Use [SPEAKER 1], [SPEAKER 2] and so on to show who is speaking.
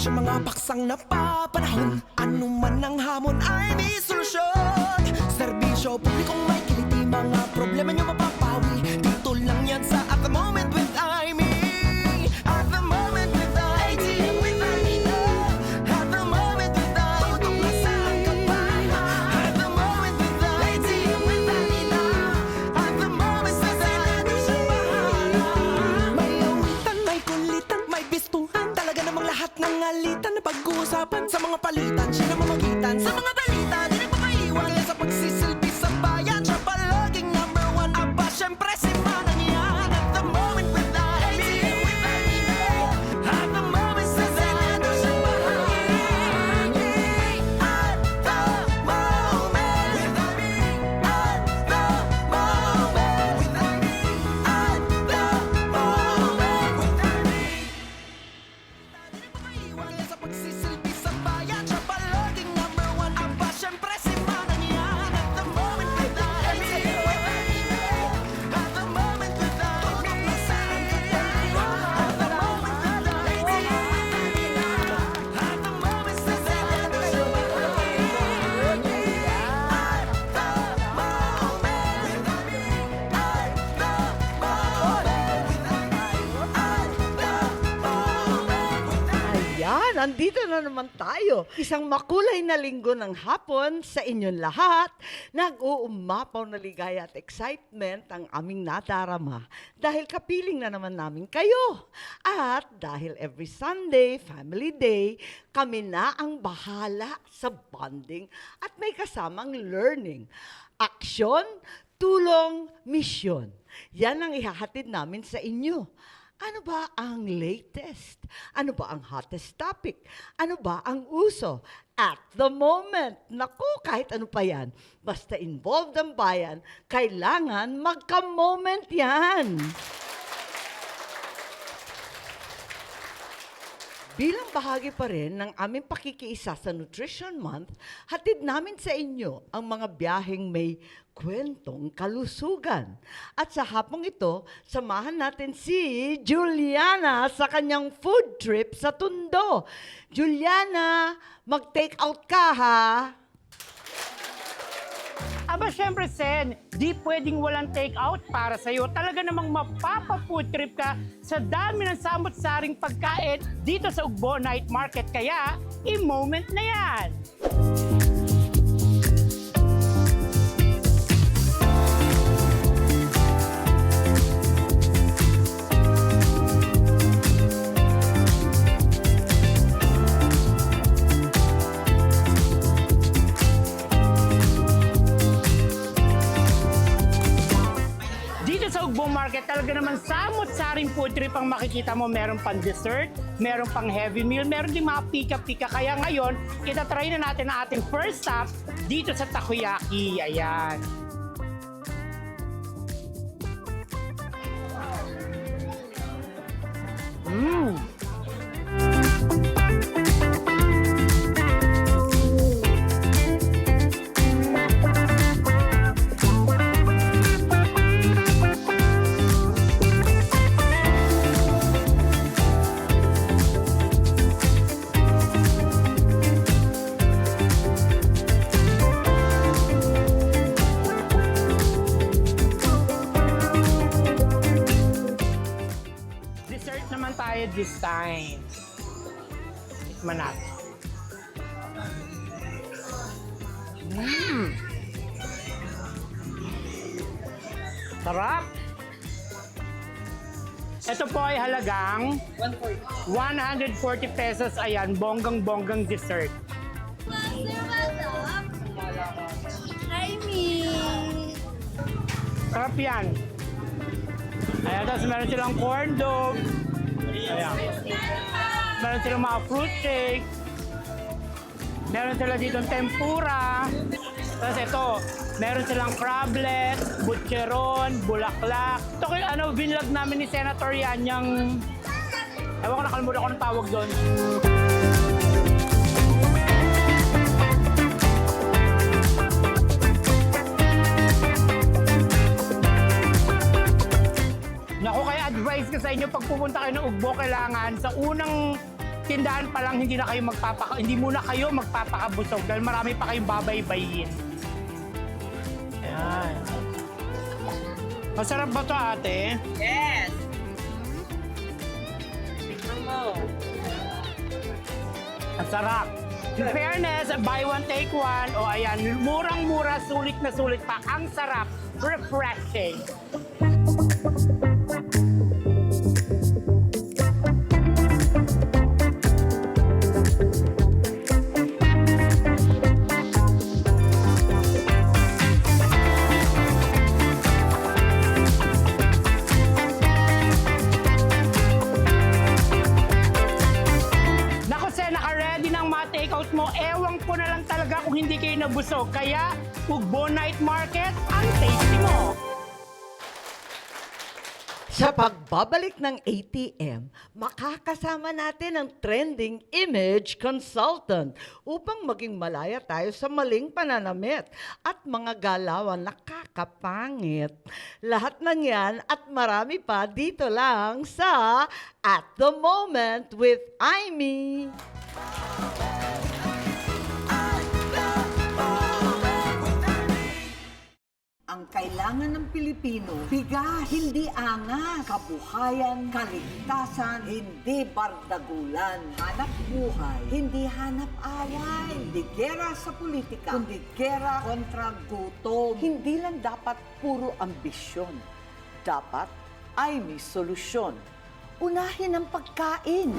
[SPEAKER 1] Sa mga paksang napapanahon. Ano man ang hamon ay may solusyon. Serbisyo, publikong may kiliti Mga Sa mga palitan, siya na mamagitan. Sa mga balita, di nagpapaiwan Kaya sa pagsisilbi Ivy
[SPEAKER 2] Ayan, andito na naman tayo. Isang makulay na linggo ng hapon sa inyong lahat. Nag-uumapaw na ligaya at excitement ang aming nadarama dahil kapiling na naman namin kayo. At dahil every Sunday, Family Day, kami na ang bahala sa bonding at may kasamang learning. Aksyon, tulong, misyon. Yan ang ihahatid namin sa inyo. Ano ba ang latest? Ano ba ang hottest topic? Ano ba ang uso? At the moment, naku, kahit ano pa yan, basta involved ang bayan, kailangan magka-moment yan. Bilang bahagi pa rin ng aming pakikiisa sa Nutrition Month, hatid namin sa inyo ang mga biyaheng may kwentong kalusugan. At sa hapong ito, samahan natin si Juliana sa kanyang food trip sa Tundo. Juliana, mag-take out ka ha?
[SPEAKER 3] Aba, syempre, Sen, di pwedeng walang take-out para sa'yo. Talaga namang mapapa-food trip ka sa dami ng samot-saring pagkain dito sa Ugbo Night Market. Kaya, i-moment na yan! Dito sa Ugbo Market, talaga naman samot-saring food trip ang makikita mo. Meron pang dessert, meron pang heavy meal, meron din mga pika-pika. Kaya ngayon, itatry na natin ang ating first stop dito sa Takoyaki. Ayan. This time. Tikman natin. Mmm! Sarap! Ito po ay halagang 140 pesos. Ayan, bonggang-bonggang dessert.
[SPEAKER 4] What's up? Hi, me.
[SPEAKER 3] Sarap yan. Ayan, tapos meron silang corn dog. Ayan. Meron silang mga fruit cake. Meron sila dito tempura. Tapos ito, meron silang crablet, butcheron, bulaklak. Ito kay ano, binlog namin ni Senator yan, yung... Ewan ko, nakalimutan ko ng tawag doon. Naku, kaya advice ko sa inyo, pag pupunta kayo ng Ugbo, kailangan sa unang tindahan pa lang hindi na kayo magpapaka hindi muna kayo magpapakabusog dahil marami pa kayong babaybayin. Ayan. Masarap ba to ate?
[SPEAKER 2] Yes! Tignan mo.
[SPEAKER 3] Ang sarap. In fairness, buy one, take one. O ayan, murang-mura, sulit na sulit pa. Ang sarap. Refreshing. Takeout mo. Ewan ko na lang talaga kung hindi kayo nabusog. Kaya, Ugbo Night Market, ang tasty mo.
[SPEAKER 2] Sa pagbabalik ng ATM, makakasama natin ang trending image consultant upang maging malaya tayo sa maling pananamit at mga galawan na kakapangit. Lahat ng yan at marami pa dito lang sa At the Moment with Aimee.
[SPEAKER 5] Ang kailangan ng Pilipino, bigas, hindi angas, kabuhayan, kaligtasan, hindi bardagulan, hanap buhay, hindi hanap away, hindi gera sa politika, kundi gera kontra gutom. Hindi lang dapat puro ambisyon, dapat ay may solusyon. Unahin ang pagkain.